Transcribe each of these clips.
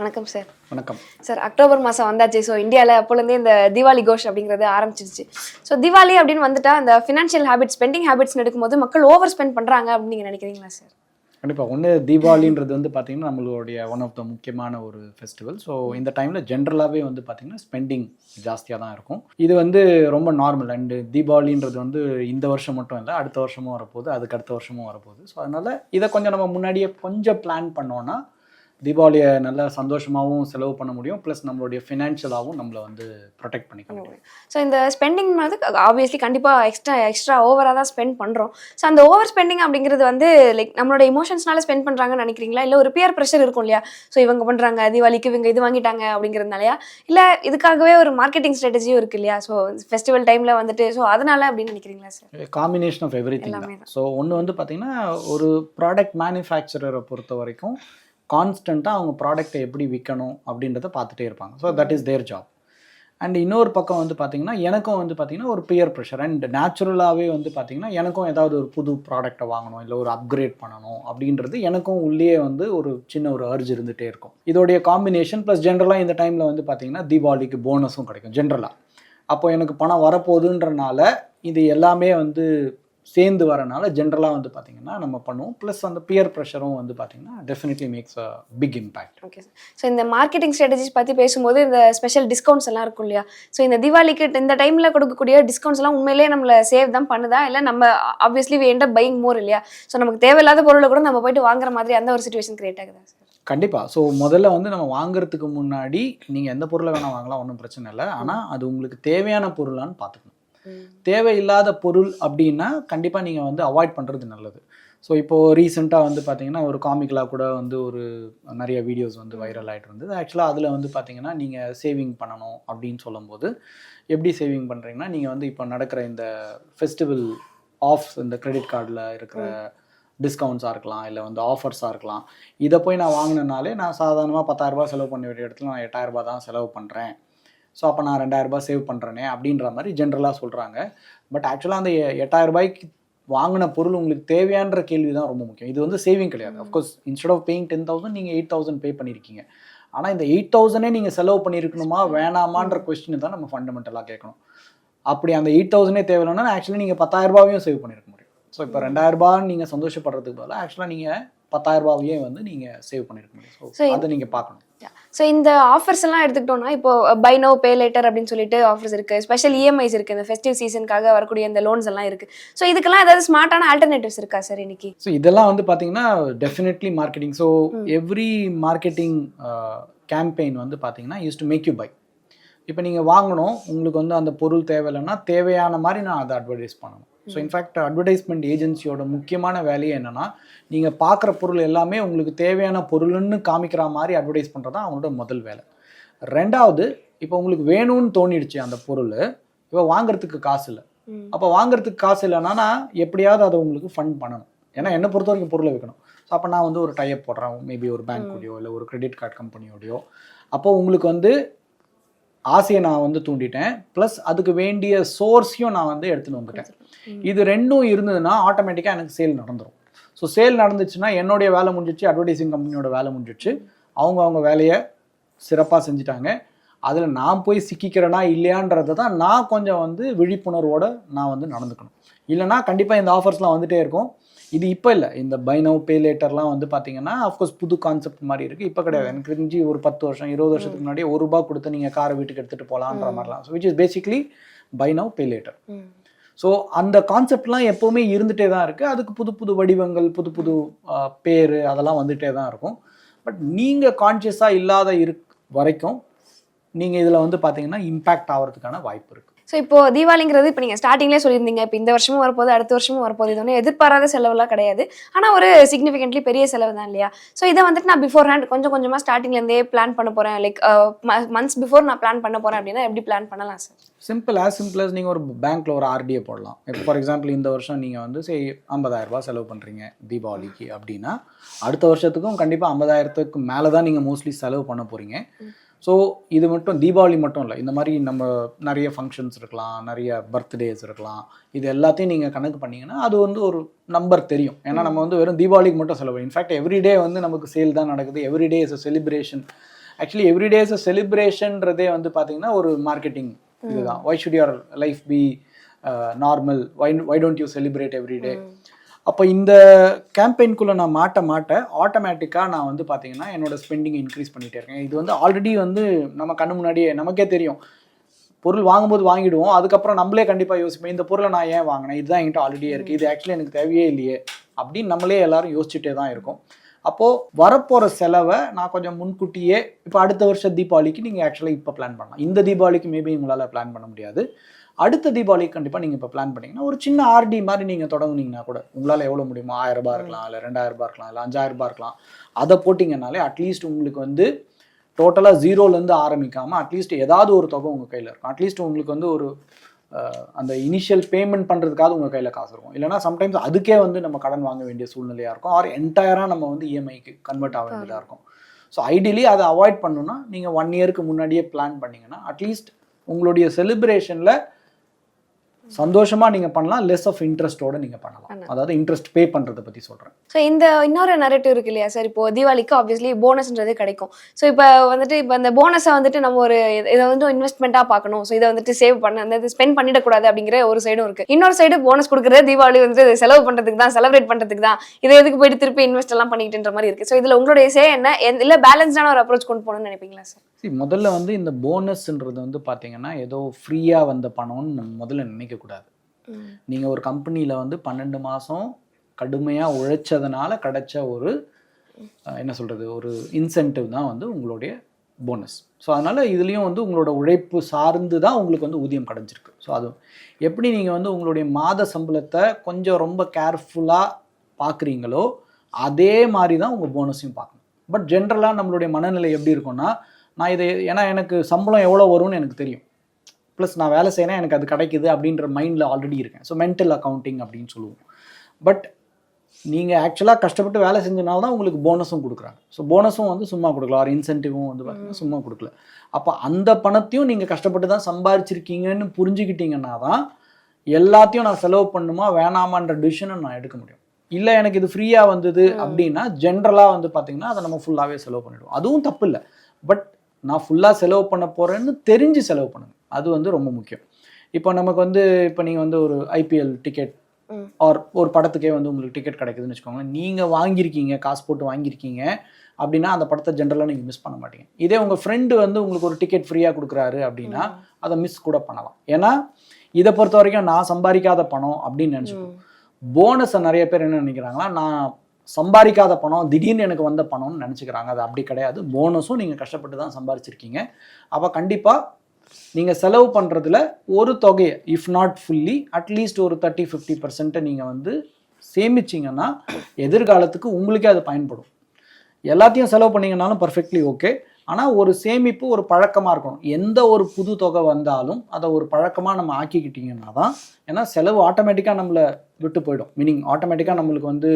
வணக்கம் சார் வணக்கம். Sir October மாதம் வந்தாச்சு. ஸோ இந்தியாவில் அப்போலேருந்தே இந்த தீபாவளி கோஷ் அப்படிங்கிறது ஆரம்பிச்சிருச்சு. ஸோ தீபாவளி அப்படின்னு வந்துட்டா இந்த ஃபினான்ஷியல் ஹேபிட்ஸ் ஸ்பெண்டிங் ஹேபிட்ஸ் எடுக்கும்போது மக்கள் ஓவர் ஸ்பெண்ட் பண்ணுறாங்க அப்படின்னு நீங்கள் நினைக்கிறீங்களா சார் கண்டிப்பாக ஒன்று தீபாவளின்றது வந்து பார்த்திங்கன்னா நம்மளுடைய ஒன் ஆஃப் த முக்கியமான ஒரு ஃபெஸ்டிவல் ஸோ இந்த டைமில் ஜென்ரலாகவே வந்து பார்த்திங்கன்னா ஸ்பெண்டிங் ஜாஸ்தியாக தான் இருக்கும். இது வந்து ரொம்ப நார்மல் அண்டு தீபாவளின்றது வந்து இந்த வருஷம் மட்டும் இல்லை அடுத்த வருஷமும் வரப்போகுது அதுக்கு அடுத்த வருஷமும் வரப்போகுது. ஸோ அதனால் இதை கொஞ்சம் நம்ம முன்னாடியே கொஞ்சம் பிளான் பண்ணோன்னா தீபாவளியை நல்லா சந்தோஷமாகவும் செலவு பண்ண முடியும். ப்ளஸ் நம்மளுடைய ஃபினான்ஷியலாகவும் நம்மளை வந்து ப்ரொடெக்ட் பண்ணிக்க முடியும் ஸோ இந்த ஸ்பெண்டிங் வந்து ஆப்வியஸ்லி கண்டிப்பாக எக்ஸ்ட்ரா எக்ஸ்ட்ரா ஓவராக தான் ஸ்பெண்ட் பண்ணுறோம் ஸோ அந்த ஓவர் ஸ்பெண்டிங் அப்படிங்கிறது வந்து லைக் நம்மளோட இமோஷன்ஸ்னால ஸ்பெண்ட் பண்ணுறாங்கன்னு நினைக்கிறீங்களா? இல்லை ஒரு பியர் ப்ரெஷர் இருக்கும் இல்லையா? ஸோ இவங்க பண்ணுறாங்க தீபாவளிக்கு இவங்க இது வாங்கிட்டாங்க அப்படிங்கிறதுனாலயா இல்லை இதுக்காகவே ஒரு மார்க்கெட்டிங் ஸ்ட்ராட்டஜியும் இருக்கு இல்லையா? ஸோ ஃபெஸ்டிவல் டைமில் வந்துட்டு ஸோ அதனால அப்படின்னு நினைக்கிறீங்களா sir combination of every thing so ஒன்று வந்து பார்த்திங்கன்னா ஒரு ப்ராடக்ட் மேனுஃபேக்சரரை பொறுத்த வரைக்கும் கான்ஸ்டண்ட்டாக அவங்க ப்ராடக்ட்டை எப்படி விற்கணும் அப்படின்றத பார்த்துட்டே இருப்பாங்க. So that is their job and இன்னொரு பக்கம் வந்து பார்த்திங்கன்னா எனக்கும் வந்து பார்த்திங்கன்னா ஒரு பியர் ப்ரெஷர் அண்ட் நேச்சுரலாகவே வந்து பார்த்திங்கன்னா எனக்கும் ஏதாவது ஒரு புது ப்ராடக்ட்டை வாங்கணும் இல்லை ஒரு அப்கிரேட் பண்ணணும் அப்படின்றது எனக்கும் உள்ளே வந்து ஒரு சின்ன ஒரு அர்ஜ் இருந்துகிட்டே இருக்கும். இதோடைய காம்பினேஷன் ப்ளஸ் ஜென்ரலாக இந்த டைமில் வந்து பார்த்திங்கன்னா தீபாவளிக்கு போனஸும் கிடைக்கும் ஜென்ரலாக அப்போ எனக்கு பணம் வரப்போகுதுன்றனால இது எல்லாமே வந்து சேர்ந்து வரனால ஜென்ரலாக வந்து பார்த்திங்கன்னா நம்ம பண்ணுவோம். ப்ளஸ் அந்த பியர் ப்ரெஷரும் வந்து பார்த்திங்கன்னா definitely makes a big impact okay sir so இந்த மார்க்கெட்டிங் ஸ்ட்ராட்டஜிஸ் பற்றி பேசும்போது இந்த ஸ்பெஷல் டிஸ்கவுண்ட்ஸ் எல்லாம் இருக்கும் இல்லையா? ஸோ இந்த தீபாவளிக்கு இந்த டைமில் கொடுக்கக்கூடிய டிஸ்கவுண்ட்ஸ் எல்லாம் உண்மையிலேயே நம்மளை சேவ் தான் பண்ணுதா? இல்லை நம்ம obviously end up buying more இல்லையா? ஸோ நமக்கு தேவையில்லாத பொருளை கூட நம்ம போயிட்டு வாங்குற மாதிரி அந்த ஒரு சுச்சுவேஷன் கிரியேட் ஆகுதா சார் கண்டிப்பாக ஸோ முதல்ல வந்து நம்ம வாங்குறதுக்கு முன்னாடி நீங்கள் எந்த பொருளை வேணால் வாங்கலாம் ஒன்றும் பிரச்சனை இல்லை. ஆனால் அது உங்களுக்கு தேவையான பொருளான்னு பார்த்துக்கணும் தேவையில்லாத பொருள் அப்படின்னா கண்டிப்பாக நீங்கள் வந்து அவாய்ட் பண்ணுறது நல்லது. ஸோ இப்போது ரீசெண்டாக வந்து பார்த்தீங்கன்னா ஒரு காமிக்கலாக கூட வந்து ஒரு நிறைய வீடியோஸ் வந்து வைரல் ஆகிட்டு இருந்தது. ஆக்சுவலாக அதில் வந்து பார்த்தீங்கன்னா நீங்கள் சேவிங் பண்ணணும் அப்படின்னு சொல்லும்போது எப்படி சேவிங் பண்ணுறீங்கன்னா நீங்கள் வந்து இப்போ நடக்கிற இந்த ஃபெஸ்டிவல் ஆஃப்ஸ் இந்த கிரெடிட் கார்டில் இருக்கிற டிஸ்கவுண்ட்ஸாக இருக்கலாம் இல்லை வந்து ஆஃபர்ஸாக இருக்கலாம். இதை போய் நான் வாங்கினனாலே நான் சாதாரணமாக பத்தாயிரரூபா செலவு பண்ண வேண்டிய இடத்துல நான் எட்டாயிரரூபா தான் செலவு பண்ணுறேன் ஸோ அப்போ நான் ரெண்டாயிரரூபா சேவ் பண்ணுறேனே அப்படின்ற மாதிரி ஜென்ரலாக சொல்கிறாங்க பட் ஆக்சுவலாக அந்த எ- எட்டாயிரம் ரூபாய்க்கு வாங்கின பொருள் உங்களுக்கு தேவையான்ற கேள்வி தான் ரொம்ப முக்கியம். இது வந்து சேவிங் கிடையாது. Of course instead of paying ten thousand நீங்கள் எயிட் தௌசண்ட் பே பண்ணியிருக்கீங்க ஆனால் இந்த எயிட் தௌசண்டே நீங்கள் செலவு பண்ணியிருக்கணுமா வேணாமான்ற கொஸ்டின் தான் நம்ம ஃபண்டமெண்டலாக கேட்கணும். அப்படி அந்த எயிட் தௌசண்டே தேவையில்லைன்னா ஆக்சுவலி நீங்கள் பத்தாயிரம் ரூபாவையும் சேவ் பண்ணியிருக்க முடியும். ஸோ இப்போ ரெண்டாயிரம் ரூபாய் நீங்கள் சந்தோஷப்படுறதுக்கு பதிலாக ஆக்சுவலாக நீங்கள் பத்தாயிரம் ரூபாவையே வந்து நீங்கள் சேவ் பண்ணியிருக்க முடியும். ஸோ அதை நீங்கள் பார்க்கணும். ஸோ இந்த ஆஃபர்ஸ் எல்லாம் எடுத்துக்கிட்டோம்னா இப்போ பை நோ பே லேட்டர் அப்படின்னு சொல்லிட்டு ஆஃபர்ஸ் இருக்கு. ஸ்பெஷல் இஎம்ஐஸ் இருக்கு. இந்த ஃபெஸ்டிவ் சீசனுக்காக வரக்கூடிய இந்த லோன்ஸ் எல்லாம் இருக்கு. ஸோ இதுக்கெல்லாம் ஏதாவது ஸ்மார்ட்டான ஆல்டர்னேட்டிவ்ஸ் இருக்கா சார் இன்னைக்கு? ஸோ இதெல்லாம் வந்து பார்த்தீங்கன்னா definitely marketing so every marketing campaign வந்து பார்த்தீங்கன்னா use to make you buy இப்போ நீங்கள் வாங்கணும். உங்களுக்கு வந்து அந்த பொருள் தேவையில்லைன்னா தேவையான மாதிரி நான் அதை அட்வர்டைஸ் பண்ணணும். ஸோ இன்ஃபேக்ட் அட்வர்டைஸ்மெண்ட் ஏஜென்சியோட முக்கியமான வேலையே என்னென்னா நீங்கள் பார்க்குற பொருள் எல்லாமே உங்களுக்கு தேவையான பொருள்னு காமிக்கிற மாதிரி அட்வர்டைஸ் பண்ணுறது தான் அவங்களோட முதல் வேலை. ரெண்டாவது இப்போ உங்களுக்கு வேணும்னு தோணிடுச்சு அந்த பொருள் இப்போ வாங்குறதுக்கு காசு இல்லை. அப்போ வாங்குறதுக்கு காசு இல்லைன்னா நான் எப்படியாவது அதை உங்களுக்கு ஃபண்ட் பண்ணணும். ஏன்னா என்னை பொறுத்த வரைக்கும் பொருளை வைக்கணும் ஸோ அப்போ நான் வந்து ஒரு டைப் போடுறேன். மேபி ஒரு பேங்க்கோடையோ இல்லை ஒரு கிரெடிட் கார்டு கம்பெனியோடையோ அப்போ உங்களுக்கு வந்து ஆசையை நான் வந்து தூண்டிட்டேன். ப்ளஸ் அதுக்கு வேண்டிய சோர்ஸையும் நான் வந்து எடுத்துன்னு வந்துட்டேன். இது ரெண்டும் இருந்ததுன்னா ஆட்டோமேட்டிக்காக எனக்கு சேல் நடந்துரும். ஸோ சேல் நடந்துச்சுன்னா என்னுடைய வேலை முடிஞ்சிச்சு அட்வர்டைசிங் கம்பெனியோட வேலை முடிஞ்சிச்சு. அவங்க அவங்க வேலையை சிறப்பாக செஞ்சுட்டாங்க. அதில் நான் போய் சிக்கிக்கிறேனா இல்லையான்றதை தான் நான் கொஞ்சம் வந்து விழிப்புணர்வோட நான் வந்து நடந்துக்கணும். இல்லைனா கண்டிப்பாக இந்த ஆஃபர்ஸ்லாம் வந்துட்டே இருக்கும். இது இப்போ இல்லை. இந்த பை நவ் பே லேட்டர்லாம் வந்து பார்த்தீங்கன்னா அஃப்கோர்ஸ் புது கான்செப்ட் மாதிரி இருக்குது இப்போ கிடையாது. எனக்கு தெரிஞ்சு ஒரு பத்து வருஷம் இருபது வருஷத்துக்கு முன்னாடி ஒரு ரூபா கொடுத்து நீங்கள் காரை வீட்டுக்கு எடுத்துகிட்டு போகலான்ற மாதிரிலாம். So which is basically buy now pay later. So அந்த கான்செப்ட்லாம் எப்போவுமே இருந்துகிட்டே தான் இருக்குது அதுக்கு புது புது வடிவங்கள் புது புது பேர் அதெல்லாம் வந்துகிட்டே தான் இருக்கும். பட் நீங்கள் கான்ஷியஸாக இல்லாத இரு வரைக்கும் நீங்கள் இதில் வந்து பார்த்தீங்கன்னா இம்பேக்ட் ஆகிறதுக்கான வாய்ப்பு இருக்குது ஸோ இப்போ தீபாவளிங்கிறது இப்போ நீங்கள் ஸ்டார்டிங்லேயே சொல்லியிருந்தீங்க. இப்போ இந்த வருஷமும் வரப்போகுது அடுத்த வருஷமும் வரப்போகுது. இது ஒன்றும் எதிர்பாராத செலவுலாம் கிடையாது. ஆனால் ஒரு சிக்னிஃபிகென்ட்லி பெரிய செலவு தான் இல்லையா? ஸோ இதை வந்துட்டு நான் பிஃபோர் ஹேண்ட் கொஞ்சம் கொஞ்சமாக ஸ்டார்டிங்லேருந்தே பிளான் பண்ண போகிறேன் லைக் மந்த்ஸ் பிஃபோர் நான் பிளான் பண்ண போகிறேன் அப்படின்னா எப்படி பிளான் பண்ணலாம் sir simple as simple as நீங்கள் ஒரு பேங்க்கில் ஒரு ஆர்டியை போடலாம். இப்போ ஃபார் எக்ஸாம்பிள் இந்த வருஷம் நீங்கள் வந்து சரி 50000 ரூபாய் செலவு பண்ணுறீங்க தீபாவளிக்கு அப்படின்னா அடுத்த வருஷத்துக்கும் கண்டிப்பாக ஐம்பதாயிரத்துக்கு மேலே தான் நீங்கள் மோஸ்ட்லி செலவு பண்ண போகிறீங்க ஸோ இது மட்டும் தீபாவளி மட்டும் இல்லை. இந்த மாதிரி நம்ம நிறைய ஃபங்க்ஷன்ஸ் இருக்கலாம் நிறைய பர்த்டேஸ் இருக்கலாம். இது எல்லாத்தையும் நீங்கள் கணக்கு பண்ணீங்கன்னா அது வந்து ஒரு நம்பர் தெரியும். ஏன்னா நம்ம வந்து வெறும் தீபாவளிக்கு மட்டும் செலவு இன்ஃபேக்ட் எவ்ரிடே வந்து நமக்கு சேல் தான் நடக்குது. Every day is a celebration actually every day's செலிப்ரேஷன்றதே வந்து பார்த்தீங்கன்னா ஒரு மார்க்கெட்டிங் இதுதான். Why should your life be normal why why don't you celebrate every day அப்போ இந்த கேம்பெயின்குள்ளே நான் மாட்ட மாட்ட ஆட்டோமேட்டிக்காக நான் வந்து பார்த்தீங்கன்னா என்னோட ஸ்பெண்டிங் இன்க்ரீஸ் பண்ணிகிட்டே இருக்கேன். இது வந்து ஆல்ரெடி வந்து நம்ம கண்ணு முன்னாடியே நமக்கே தெரியும். பொருள் வாங்கும்போது வாங்கிடுவோம் அதுக்கப்புறம் நம்மளே கண்டிப்பாக யோசிப்போம் இந்த பொருளை நான் ஏன் வாங்கினேன்? இதுதான் என்கிட்ட ஆல்ரெடியே இருக்குது இது ஆக்சுவலி எனக்கு தேவையே இல்லையே அப்படின்னு நம்மளே எல்லாரும் யோசிச்சுட்டே தான் இருக்கும். அப்போது வரப்போகிற செலவை நான் கொஞ்சம் முன்கூட்டியே இப்போ அடுத்த வருஷம் தீபாவளிக்கு நீங்கள் ஆக்சுவலாக இப்போ பிளான் பண்ணலாம். இந்த தீபாவளிக்கு மேபி உங்களால் பிளான் பண்ண முடியாது. அடுத்த தீபாவளிக்கு கண்டிப்பாக நீங்கள் இப்போ பிளான் பண்ணீங்கன்னா ஒரு சின்ன ஆர்டி மாதிரி நீங்கள் தொடங்குனீங்கன்னா கூட உங்களால் எவ்வளோ முடியுமோ ஆயிரம் ரூபாய் இருக்கலாம் இல்லை ரெண்டாயிரம் ரூபாய் இருக்கலாம் இல்லை அஞ்சாயிரம் ரூபாய் இருக்கலாம் அதை போட்டிங்கனாலே அட்லீஸ்ட் உங்களுக்கு வந்து டோட்டலாக ஜீரோலேருந்து ஆரம்பிக்காமல் அட்லீஸ்ட் ஏதாவது ஒரு தொகை உங்கள் கையில் இருக்கும். அட்லீஸ்ட் உங்களுக்கு வந்து ஒரு அந்த இனிஷியல் பேமெண்ட் பண்ணுறதுக்காவது உங்கள் கையில் காசு இருக்கும். இல்லைனா சம்டைம்ஸ் அதுக்கே வந்து நம்ம கடன் வாங்க வேண்டிய சூழ்நிலையாக இருக்கும் ஆர் என்டையராக நம்ம வந்து இஎம்ஐக்கு கன்வெர்ட் ஆக வேண்டியதாக இருக்கும். ஸோ ஐடியலி அதை அவாய்ட் பண்ணணும்னா நீங்கள் ஒன் இயருக்கு முன்னாடியே பிளான் பண்ணீங்கன்னா அட்லீஸ்ட் உங்களுடைய செலிப்ரேஷனில் சந்தோஷமா நீங்க பண்ணலாம் லெஸ் ஆஃப் இன்ட்ரெஸ்டோட நீங்க பண்ணலாம். அதாவது இன்ட்ரெஸ்ட் பே பண்றதை பத்தி சொல்றேன். ஸோ இந்த இன்னொரு நரேட்டிவ் இருக்கு இல்லையா சார் இப்போ தீபாவளிக்கு ஆப்வியஸ்லி போனஸ்ன்றது கிடைக்கும். ஸோ இப்போ வந்துட்டு இப்போ இந்த போனஸை வந்துட்டு நம்ம ஒரு இத- வந்து இன்வெஸ்ட்மெண்ட்டாக பார்க்கணும். ஸோ இதை வந்துட்டு சேவ் பண்ண அந்த ஸ்பெண்ட் பண்ணிடக்கூடாது அப்படிங்கிற ஒரு சைடும் இருக்கு. இன்னொரு சைடு போனஸ் கொடுக்குறது தீபாவளி வந்து இது செலவு பண்ணுறதுக்கு தான் செலிப்ரேட் பண்ணுறதுக்கு தான். இதை எதுக்கு போயிட்டு திருப்பி இன்வெஸ்ட் எல்லாம் பண்ணிக்கிட்டுன்ற மாதிரி இருக்கு. ஸோ இதில் உங்களுடைய சே என்ன? இல்ல பேலன்ஸ்டான ஒரு அப்ரோச் கொண்டு போகணும்னு நினைப்பீங்களா சார் முதல்ல வந்து இந்த போனஸ்ன்றது வந்து பாத்தீங்கன்னா ஏதோ ஃப்ரீயா வந்த பணம்னு நம்ம முதல்ல நினைக்க கூடாது நீங்க ஒரு கம்பெனில வந்து பன்னெண்டு மாசம் கடுமையா உழைச்சதுனால கிடைச்ச ஒரு என்ன சொல்றது ஒரு இன்சென்டிவ் தான் வந்து உங்களுடைய போனஸ் ஸோ அதனால இதுலயும் வந்து உங்களோட உழைப்பு சார்ந்து தான் உங்களுக்கு வந்து ஊதியம் கிடைச்சிருக்கு ஸோ அது எப்படி நீங்க வந்து உங்களுடைய மாத சம்பளத்தை கொஞ்சம் ரொம்ப கேர்ஃபுல்லா பார்க்குறீங்களோ அதே மாதிரி தான் உங்கள் போனஸையும் பார்க்கணும். பட் ஜென்ரலாக நம்மளுடைய மனநிலை எப்படி இருக்கும்னா நான் இதை ஏன்னா எனக்கு சம்பளம் எவ்வளோ வரும்னு எனக்கு தெரியும். ப்ளஸ் நான் வேலை செய்கிறேன் எனக்கு அது கிடைக்குது அப்படின்ற மைண்டில் ஆல்ரெடி இருக்கேன். ஸோ மென்டல் அக்கௌண்டிங் அப்படின்னு சொல்லுவோம். பட் நீங்கள் ஆக்சுவலாக கஷ்டப்பட்டு வேலை செஞ்சனால தான் உங்களுக்கு போனஸும் கொடுக்குறாங்க. ஸோ போனஸும் வந்து சும்மா கொடுக்கல. ஒரு இன்சென்டிவும் வந்து பார்த்தீங்கன்னா சும்மா கொடுக்கல. அப்போ அந்த பணத்தையும் நீங்கள் கஷ்டப்பட்டு தான் சம்பாரிச்சிருக்கீங்கன்னு புரிஞ்சுக்கிட்டீங்கன்னா தான் எல்லாத்தையும் நான் செலவு பண்ணுமா வேணாமான்ற டிசிஷனை நான் எடுக்க முடியும். இல்லை எனக்கு இது ஃப்ரீயாக வந்தது அப்படின்னா ஜென்ரலாக வந்து பார்த்தீங்கன்னா அதை நம்ம ஃபுல்லாகவே செலவு பண்ணிடுவோம். அதுவும் தப்பு இல்லை. பட் நான் ஃபுல்லாக செலவு பண்ண போகிறேன்னு தெரிஞ்சு செலவு பண்ணுங்க. அது வந்து ரொம்ப முக்கியம். இப்போ நமக்கு வந்து இப்போ நீங்கள் வந்து ஒரு ஐபிஎல் டிக்கெட். ஆர் ஒரு படத்துக்கே வந்து உங்களுக்கு டிக்கெட் கிடைக்குதுன்னு வச்சுக்கோங்களேன். நீங்கள் வாங்கியிருக்கீங்க காசு போட்டு வாங்கியிருக்கீங்க அப்படின்னா அந்த படத்தை ஜென்ரலாக நீங்கள் மிஸ் பண்ண மாட்டீங்க. இதே உங்கள் ஃப்ரெண்டு வந்து உங்களுக்கு ஒரு டிக்கெட் ஃப்ரீயாக கொடுக்குறாரு அப்படின்னா அதை மிஸ் கூட பண்ணலாம். ஏன்னா இதை பொறுத்த வரைக்கும் நான் சம்பாதிக்காத பணம் அப்படின்னு நினச்சிப்போம் போனஸை நிறைய பேர் என்ன நினைக்கிறாங்களா நான் சம்பாதிக்காத பணம் திடீர்னு எனக்கு வந்த பணம்னு நினச்சிக்கிறாங்க. அது அப்படி கிடையாது. போனஸும் நீங்கள் கஷ்டப்பட்டு தான் சம்பாரிச்சிருக்கீங்க அப்போ கண்டிப்பாக நீங்கள் செலவு பண்ணுறதுல ஒரு தொகையை if not fully at least ஒரு தேர்ட்டி ஃபிஃப்டி பர்சன்ட்டை நீங்கள் வந்து சேமிச்சிங்கன்னா எதிர்காலத்துக்கு உங்களுக்கே அது பயன்படும். எல்லாத்தையும் செலவு பண்ணிங்கனாலும் பர்ஃபெக்ட்லி ஓகே ஆனால் ஒரு சேமிப்பு ஒரு பழக்கமாக இருக்கணும். எந்த ஒரு புது தொகை வந்தாலும் அதை ஒரு பழக்கமாக நம்ம ஆக்கிக்கிட்டிங்கன்னா தான் ஏன்னா செலவு ஆட்டோமேட்டிக்காக நம்மளை விட்டு போயிடும். மீனிங் ஆட்டோமேட்டிக்காக நம்மளுக்கு வந்து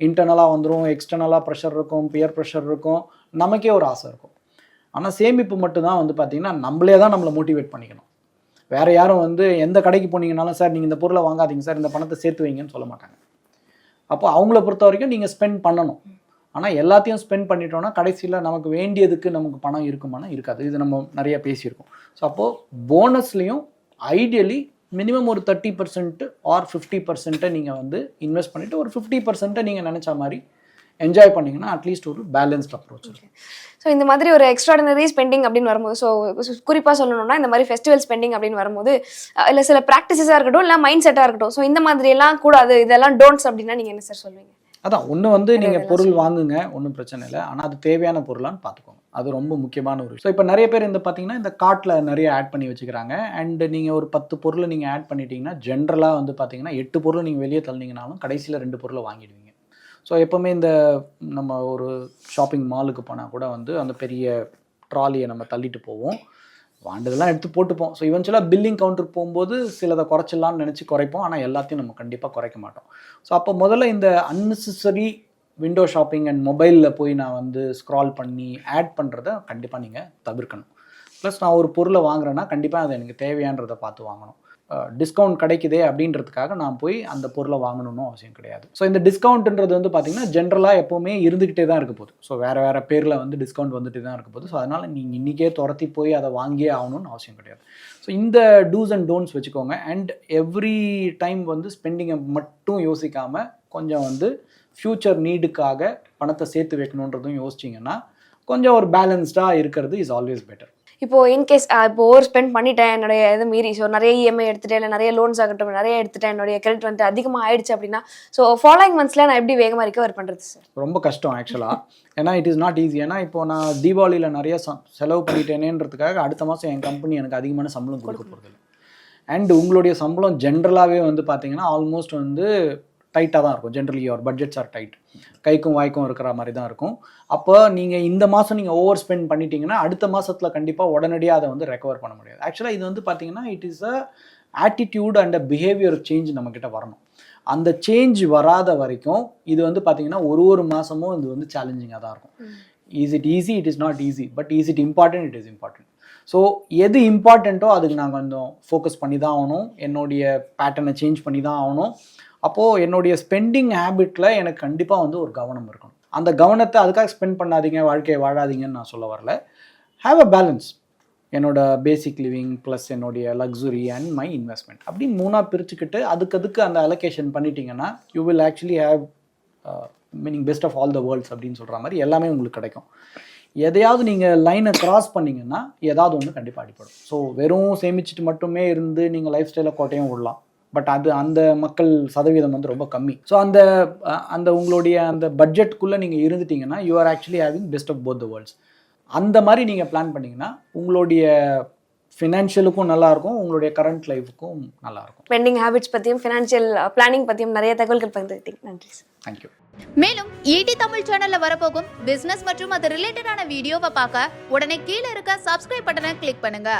இன்டர்னலாக வந்துடும் எக்ஸ்டர்னலாக ப்ரெஷர் இருக்கும் பியர் ப்ரெஷர் இருக்கும். நமக்கே ஒரு ஆசை இருக்கும். ஆனால் சேமிப்பு மட்டும்தான் வந்து பார்த்திங்கன்னா நம்மளே தான் நம்மளை மோட்டிவேட் பண்ணிக்கணும். வேறு யாரும் வந்து எந்த கடைக்கு போனீங்கனாலும் சார் நீங்கள் இந்த பொருளை வாங்காதீங்க சார் இந்த பணத்தை சேர்த்து வைங்கன்னு சொல்ல மாட்டாங்க. அப்போ அவங்கள பொறுத்த வரைக்கும் நீங்கள் ஸ்பெண்ட் பண்ணணும். ஆனால் எல்லாத்தையும் ஸ்பெண்ட் பண்ணிட்டோம்னா கடைசியில் நமக்கு வேண்டியதுக்கு நமக்கு பணம் இருக்குமானா இருக்காது. இது நம்ம நிறைய பேசியிருக்கோம். ஸோ அப்போது போனஸ்லேயும் ஐடியலி மினிமம் ஒரு தேர்ட்டி பர்சன்ட் ஆர் ஃபிஃப்டி பர்சன்ட்டை நீங்கள் வந்து இன்வெஸ்ட் பண்ணிவிட்டு ஒரு ஃபிஃப்டி பர்சன்ட்டை நீங்கள் நினச்ச மாதிரி என்ஜாய் பண்ணீங்கன்னா அட்லீஸ்ட் ஒரு பேலன்ஸ்ட் அப்ரோச் ஸோ இந்த மாதிரி ஒரு எக்ஸ்ட்ராடினரி ஸ்பெண்டிங் அப்படின்னு வரும்போது ஸோ குறிப்பாக சொல்லணும்னா இந்த மாதிரி ஃபெஸ்டிவல் ஸ்பெண்டிங் அப்படின்னு வரும்போது இல்லை சில ப்ராக்டிசஸாக இருக்கட்டும் இல்லை மைண்ட் செட்டாக இருக்கட்டும். ஸோ இந்த மாதிரி எல்லாம் கூடாது இதெல்லாம் டோன்ட்ஸ் அப்படின்னா நீங்கள் என்ன சார் சொல்வீங்க? அதான் ஒன்று வந்து நீங்கள் பொருள். வாங்குங்க ஒன்றும் பிரச்சனை இல்லை. ஆனால் அது தேவையான பொருளான்னு பார்த்துக்கோங்க அது ரொம்ப முக்கியமான ஒரு ஸோ இப்போ நிறைய பேர் இந்த பார்த்தீங்கன்னா இந்த கார்ட்டில் நிறைய ஆட் பண்ணி வச்சுக்கிறாங்க. அண்ட் நீங்கள் ஒரு பத்து பொருளை நீங்கள் ஆட் பண்ணிட்டீங்கன்னா ஜென்ரலாக வந்து பார்த்தீங்கன்னா எட்டு பொருள் நீங்கள் வெளியே தள்ளினீங்கனாலும் கடைசியில் ரெண்டு பொருளை வாங்கிடுவீங்க. ஸோ எப்போவுமே இந்த நம்ம ஒரு ஷாப்பிங் மாலுக்கு போனால் கூட வந்து அந்த பெரிய ட்ராலியை நம்ம தள்ளிட்டு போவோம். வாண்டதெல்லாம் எடுத்து போட்டுப்போம். ஸோ இவென்ச்சுவலாக பில்லிங் கவுண்டர் போகும்போது சிலதை குறைச்சிடலாம்னு நினச்சி குறைப்போம். ஆனால் எல்லாத்தையும் நம்ம கண்டிப்பாக குறைக்க மாட்டோம். ஸோ அப்போ முதல்ல இந்த அன்னெசரி விண்டோ ஷாப்பிங் அண்ட் மொபைலில் போய் நான் வந்து ஸ்க்ரால் பண்ணி ஆட் பண்ணுறத கண்டிப்பாக நீங்கள் தவிர்க்கணும். ப்ளஸ் நான் ஒரு பொருளை வாங்குறேன்னா கண்டிப்பாக அது எனக்கு தேவையான்றதை பார்த்து வாங்கணும். டிஸ்கவுண்ட் கிடைக்குதே அப்படின்றதுக்காக நான் போய் அந்த பொருளை வாங்கணும்னு அவசியம் கிடையாது. ஸோ இந்த டிஸ்கவுண்ட்ன்றது வந்து பார்த்திங்கன்னா ஜென்ரலாக எப்போவுமே இருந்துக்கிட்டே தான் இருக்க போகுது. ஸோ வேறு வேறு பேரில் வந்து டிஸ்கவுண்ட் வந்துட்டு தான் இருக்க போகுது. ஸோ அதனால் நீங்கள் இன்றைக்கே துரத்தி போய் அதை வாங்கியே ஆகணும்னு அவசியம் கிடையாது. ஸோ இந்த டூஸ் அண்ட் டோன்ட்ஸ் வச்சுக்கோங்க. அண்ட் எவ்ரி டைம் வந்து ஸ்பெண்டிங்கை மட்டும் யோசிக்காமல் கொஞ்சம் வந்து ஃப்யூச்சர் நீடுக்காக பணத்தை சேர்த்து வைக்கணுன்றதும் யோசிச்சிங்கன்னா கொஞ்சம் ஒரு பேலன்ஸ்டாக இருக்கிறது இஸ் ஆல்வேஸ் பெட்டர் இப்போ இன்கேஸ் இப்போ ஓவர் ஸ்பெண்ட் பண்ணிட்டேன் என்னுடைய இது மீறி ஸோ நிறைய இஎம்ஐ எடுத்துட்டேன் இல்லை நிறைய லோன்ஸ் ஆகட்டும் நிறைய எடுத்துட்டேன் என்னுடைய கிரெடிட் வந்து அதிகமாக ஆயிடுச்சு அப்படின்னா ஸோ ஃபாலோயிங் மந்த்ஸ்ல நான் எப்படி வேகமாக ரிகவர் பண்ணுறது சார் ரொம்ப கஷ்டம் ஆக்சுவலாக ஏன்னா இட் இஸ் நாட் ஈஸி ஏன்னா இப்போ நான் தீபாவளியில் நிறைய செலவு பண்ணிட்டேனேன்றதுக்காக அடுத்த மாதம் என் கம்பெனி எனக்கு அதிகமான சம்பளம் கொடுக்க போகிறதில்ல அண்ட் உங்களுடைய சம்பளம் ஜென்ரலாகவே வந்து பார்த்தீங்கன்னா ஆல்மோஸ்ட் வந்து டைட்டாக தான் இருக்கும். Generally your budgets are tight கைக்கும் வாய்க்கும் இருக்கிற மாதிரி தான் இருக்கும். அப்போ நீங்கள் இந்த மாதம் நீங்கள் ஓவர் ஸ்பெண்ட் பண்ணிட்டீங்கன்னா அடுத்த மாதத்தில் கண்டிப்பாக உடனடியாக அதை வந்து ரெக்கவர் பண்ண முடியாது. ஆக்சுவலாக இது வந்து பார்த்தீங்கன்னா it is a attitude and a behaviour change நம்மக்கிட்ட வரணும். அந்த சேஞ்ச் வராத வரைக்கும் இது வந்து பார்த்தீங்கன்னா ஒரு ஒரு மாதமும் இது வந்து சேலஞ்சிங்காக தான் இருக்கும். Is it easy it is not easy but is it important it is important so எது இம்பார்ட்டண்ட்டோ அதுக்கு நான் கொஞ்சம் ஃபோக்கஸ் பண்ணி தான் ஆகணும். என்னுடைய பேட்டர்னை சேஞ்ச் பண்ணி தான் ஆகணும். அப்போது என்னுடைய ஸ்பெண்டிங் ஹேபிட்டில் எனக்கு கண்டிப்பாக வந்து ஒரு கவனம் இருக்கணும். அந்த கவனத்தை அதுக்காக ஸ்பெண்ட் பண்ணாதீங்க வாழ்க்கையை வாழாதீங்கன்னு நான் சொல்ல வரல. ஹாவ் அ பேலன்ஸ் என்னோட பேசிக் லிவிங் ப்ளஸ் என்னுடைய லக்ஸுரி அண்ட் மை இன்வெஸ்ட்மெண்ட் அப்படி மூணாக பிரிச்சுக்கிட்டு அதுக்கு அதுக்கு அந்த அலோகேஷன் பண்ணிட்டீங்கன்னா you will actually have meaning best of all the worlds அப்படின்னு சொல்கிற மாதிரி எல்லாமே உங்களுக்கு கிடைக்கும். எதையாவது நீங்கள் லைனை கிராஸ் பண்ணிங்கன்னா ஏதாவது ஒன்று கண்டிப்பாக அடிப்படும் ஸோ வெறும் சேமிச்சுட்டு மட்டுமே இருந்து நீங்கள் லைஃப் ஸ்டைலை கோட்டையும் விடலாம் பட் அது அந்த மக்கள் சதவீதம் வந்து ரொம்ப கம்மி. ஸோ அந்த அந்த உங்களுடைய அந்த பட்ஜெட்குள்ளே நீங்கள் இருந்துட்டீங்கன்னா you are actually having best of both the worlds அந்த மாதிரி நீங்கள் பிளான் பண்ணீங்கன்னா உங்களுடைய ஃபினான்ஷியலுக்கும் நல்லாயிருக்கும் உங்களுடைய கரண்ட் லைஃபுக்கும் நல்லாயிருக்கும். ஸ்பெண்டிங் ஹேபிட்ஸ் பற்றியும் ஃபினான்ஷியல் பிளானிங் பற்றியும் நிறைய தகவல்கள் பகிர்ந்துக்கிட்டீங்க நன்றி சார். தேங்க்யூ மேலும் ஈடி தமிழ் சேனல்ல வரப்போகும் பிசினஸ் மற்றும் அது ரிலேட்டடான வீடியோவை பார்க்க உடனே கீழே இருக்க சப்ஸ்கிரைப் பட்டனை கிளிக் பண்ணுங்க.